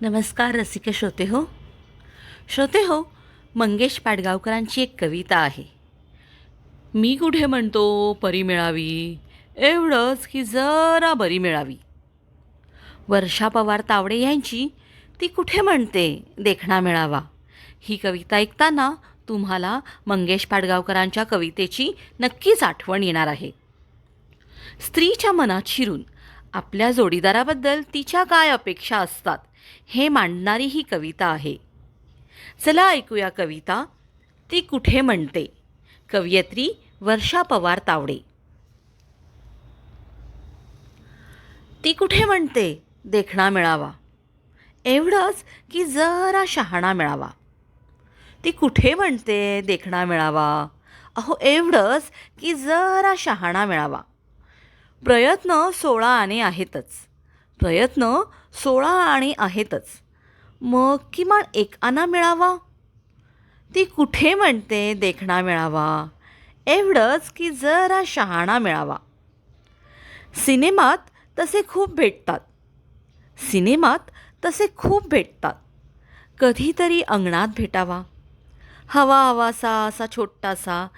नमस्कार रसिक श्रोते हो. श्रोते हो मंगेश पाडगावकरांची एक कविता आहे. मी कुठे म्हणतो परी मिळावी. एवढंच की जरा बरी मिळावी. वर्षा पवार तावडे यांची ती कुठे म्हणते देखणा मिळावा. ही कविता ऐकताना तुम्हाला मंगेश पाडगावकरांच्या कवितेची नक्कीच आठवण येणार आहे. स्त्रीच्या मनात शिरून आपल्या जोडीदाराबद्दल तिच्या काय अपेक्षा असतात हे मांडणारी ही कविता आहे. चला ऐकूया कविता ती कुठे म्हणते? कवयित्री वर्षा पवार तावडे. ती कुठे म्हणते? देखणा मिळावा. एवढंच की जरा शहाणा मिळावा. ती कुठे म्हणते? देखणा मिळावा. अहो एवढंच की जरा शहाणा मिळावा. प्रयत्न सोळा आणे आहेतच. प्रयत्न सोळा आणे आहेतच. मग किमान एक आना मिळावा? ती कुठे म्हणते देखणा मिळावा? एवढंच की जरा शहाणा मिळावा. सिनेमात तसे खूप भेटतात. सिनेमात तसे खूप भेटतात. कधीतरी अंगणात भेटावा. हवा हवासा असा छोटासा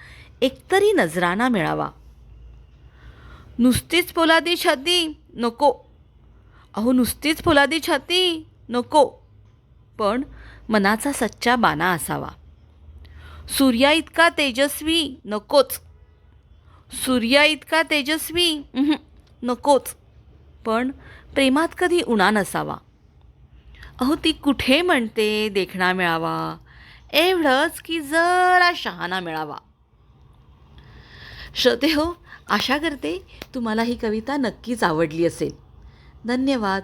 एकतरी नजराना मिळावा. नुसतीच पोलादी छाती नको. अहो नुसतीच पोलादी छाती नको. पण मनाचा सच्चा बाना असावा. सूर्या इतका तेजस्वी नकोच. सूर्या इतका तेजस्वी नकोच. पण प्रेमात कधी उणा नसावा. अहो ती कुठे म्हणते देखणा मिळावा? एवढंच की जरा शहाणा मिळावा. श्रोते हो आशा करते तुम्हाला ही कविता नक्कीच आवडली असेल. धन्यवाद.